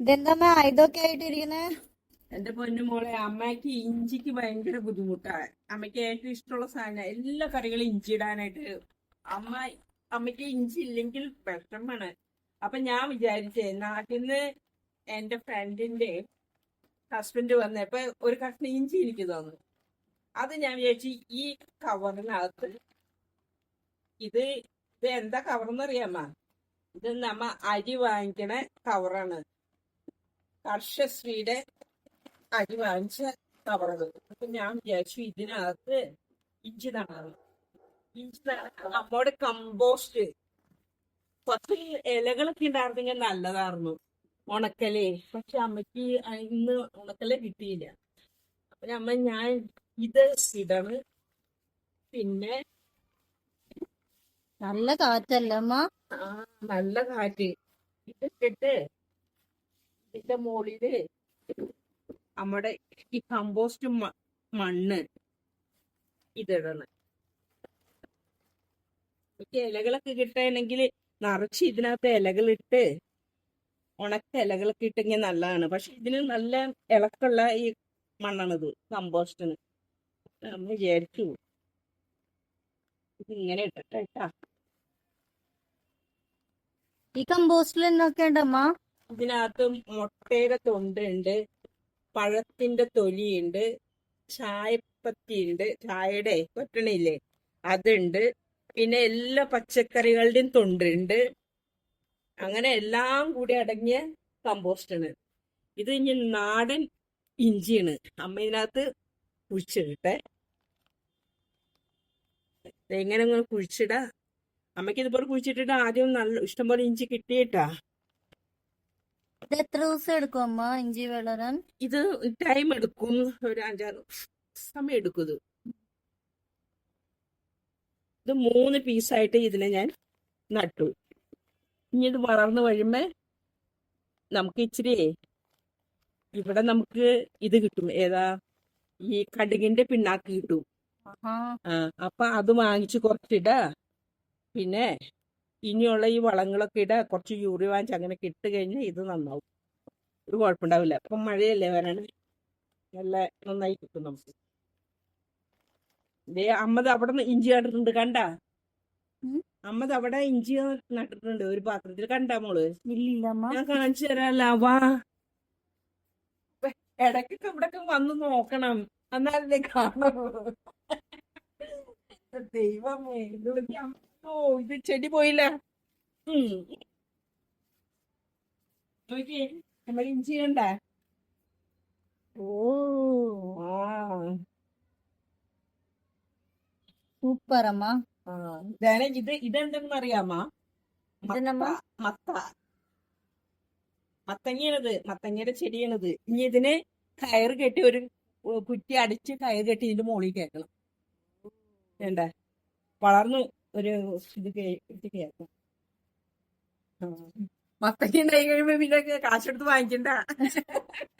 ഇതെന്താ ഇതൊക്കെ ആയിട്ടിരിക്കുന്നെ? എന്റെ പൊന്നുമോളെ അമ്മയ്ക്ക് ഇഞ്ചിക്ക് ഭയങ്കര ബുദ്ധിമുട്ടാണ് അമ്മയ്ക്ക് ഏറ്റവും ഇഷ്ടമുള്ള സാധനം എല്ലാ കറികളും ഇഞ്ചി ഇടാനായിട്ട് അമ്മ അമ്മയ്ക്ക് ഇഞ്ചി ഇല്ലെങ്കിൽ വിഷമാണ്. അപ്പൊ ഞാൻ വിചാരിച്ചേ നാട്ടിൽ നിന്ന് എന്റെ ഫ്രണ്ടിന്റെ ഹസ്ബൻഡ് വന്നപ്പോ ഒരു കഷ്ണം ഇഞ്ചി എനിക്ക് തന്നു. അത് ഞാൻ വിചാരിച്ചു ഈ കവറിനകത്ത് ഇത് ഇത് എന്താ കവറെന്ന് അറിയാമോ? ഇത് നമ്മ അരി വാങ്ങിക്കണ കവറാണ് കർഷശ്രീയുടെ അരി വാങ്ങിച്ച കവറത് അപ്പൊ ഞാൻ വിചാരിച്ചു ഇതിനകത്ത് ഇഞ്ചി തണാറ് ഇഞ്ചി നമ്മുടെ നമ്മോട് കമ്പോസ്റ്റ് കുറച്ച് ഇലകളൊക്കെ ഉണ്ടായിരുന്നെങ്കിൽ നല്ലതായിരുന്നു. ഉണക്കലേ. പക്ഷെ അമ്മയ്ക്ക് ഇന്ന് ഉണക്കലേ കിട്ടിയില്ല. അപ്പൊ അമ്മ ഞാൻ ഇത് ഇടണ്. പിന്നെ നല്ല കാറ്റല്ലമ്മ ആ നല്ല കാറ്റ്. ഇതിട്ടിട്ട് ഇതിന്റെ മുകളിൽ നമ്മുടെ ഈ കമ്പോസ്റ്റ് മണ്ണ് ഇതിടണം എനിക്ക് ഇലകളൊക്കെ കിട്ടണമെങ്കിൽ നിറച്ച് ഇതിനകത്ത് ഇലകളിട്ട് ഉണക്ക ഇലകളൊക്കെ ഇട്ടെങ്കിൽ നല്ലതാണ്. പക്ഷെ ഇതിന് നല്ല ഇളക്കുള്ള ഈ മണ്ണാണിത് കമ്പോസ്റ്റിന് നമ്മൾ വിചാരിച്ചു. ഇതിങ്ങനെ ഇട്ടിട്ടാ. ഈ കമ്പോസ്റ്റിൽ എന്നൊക്കെ ഉണ്ടമ്മ ഇതിനകത്ത് മുട്ടയുടെ തൊണ്ടുണ്ട് പഴത്തിന്റെ തൊലിയുണ്ട് ചായപ്പത്തിയുണ്ട് ചായയുടെ കൊറ്റണില്ലേ അതുണ്ട്. പിന്നെ എല്ലാ പച്ചക്കറികളുടെയും തൊണ്ടുണ്ട്. അങ്ങനെ എല്ലാം കൂടി അടങ്ങിയ ആണ് ഇത് ഇനി നാടൻ ഇഞ്ചിയാണ്. അമ്മ ഇതിനകത്ത് കുഴിച്ചിടട്ടെ. എങ്ങനെ നിങ്ങൾ കുഴിച്ചിടാ? അമ്മയ്ക്ക് ഇതുപോലെ കുഴിച്ചിട്ടിട്ട് ആദ്യം നല്ല ഇഷ്ടംപോലെ ഇഞ്ചി കിട്ടിയിട്ടാ. ഇത് എത്ര ദിവസം എടുക്കും അമ്മ ഇഞ്ചി വളരാൻ ഇത് ടൈം എടുക്കും. ഒരു അഞ്ചാറ് സമയം എടുക്കും ഇത്. ഇത് മൂന്ന് പീസായിട്ട് ഇതിനെ ഞാൻ നട്ടു. ഇനി ഇത് വളർന്നു കഴിയുമ്പോ നമുക്ക് ഇച്ചിരി ഇവിടെ നമുക്ക് ഇത് കിട്ടും. ഏതാ? ഈ കടുകിന്റെ പിണ്ണാക്ക് കിട്ടും. ആ അപ്പൊ അത് വാങ്ങിച്ച് കുറച്ചിട. പിന്നെ ഇനിയുള്ള ഈ വളങ്ങളൊക്കെ ഇട കുറച്ച് യൂറിയ വാങ്ങിച്ച് അങ്ങനെ ഇട്ട് കഴിഞ്ഞാൽ ഇത് നന്നാവും. ഒരു കുഴപ്പമുണ്ടാവില്ല. അപ്പൊ മഴയല്ലേ വരണേ? നല്ല നന്നായി കിട്ടും നമുക്ക്. ദേ അമ്മത് അവിടെ ഇഞ്ചി നട്ടിട്ടുണ്ട് കണ്ട. അമ്മത് അവിടെ ഇഞ്ചി നട്ടിട്ടുണ്ട് ഒരു പാത്രത്തിൽ. കണ്ട മോൾ? ഞാൻ കാണിച്ചു തരാല്ല വാ. ഇടയ്ക്കൊക്കെ ഇവിടൊക്കെ വന്ന് നോക്കണം. എന്നാലല്ലേ കാണൂ. ദൈവമേ ഇത് ഓ ഇത് ചെടി പോയില്ല? നമ്മൾ ഇഞ്ചി കണ്ട ഓ ആ. സൂപ്പർ അമ്മ. ഇത് ഇതെന്തെന്ന് അറിയാമോ? മത്ത മത്തങ്ങയാണിത് മത്തങ്ങയുടെ ചെടിയാണിത്. ഇനി ഇതിന് കയറ് കെട്ടി ഒരു കുറ്റി അടിച്ച് കയറ് കെട്ടി ഇതിന്റെ മുകളിൽ കേൾക്കണം വേണ്ട വളർന്നു ഒരു ഇത് കേ- ഇത് കേൾക്കണം മത്തങ്ങ ഉണ്ടായി കഴിയുമ്പോ പിന്നെ കാശെടുത്ത് വാങ്ങിക്കണ്ട.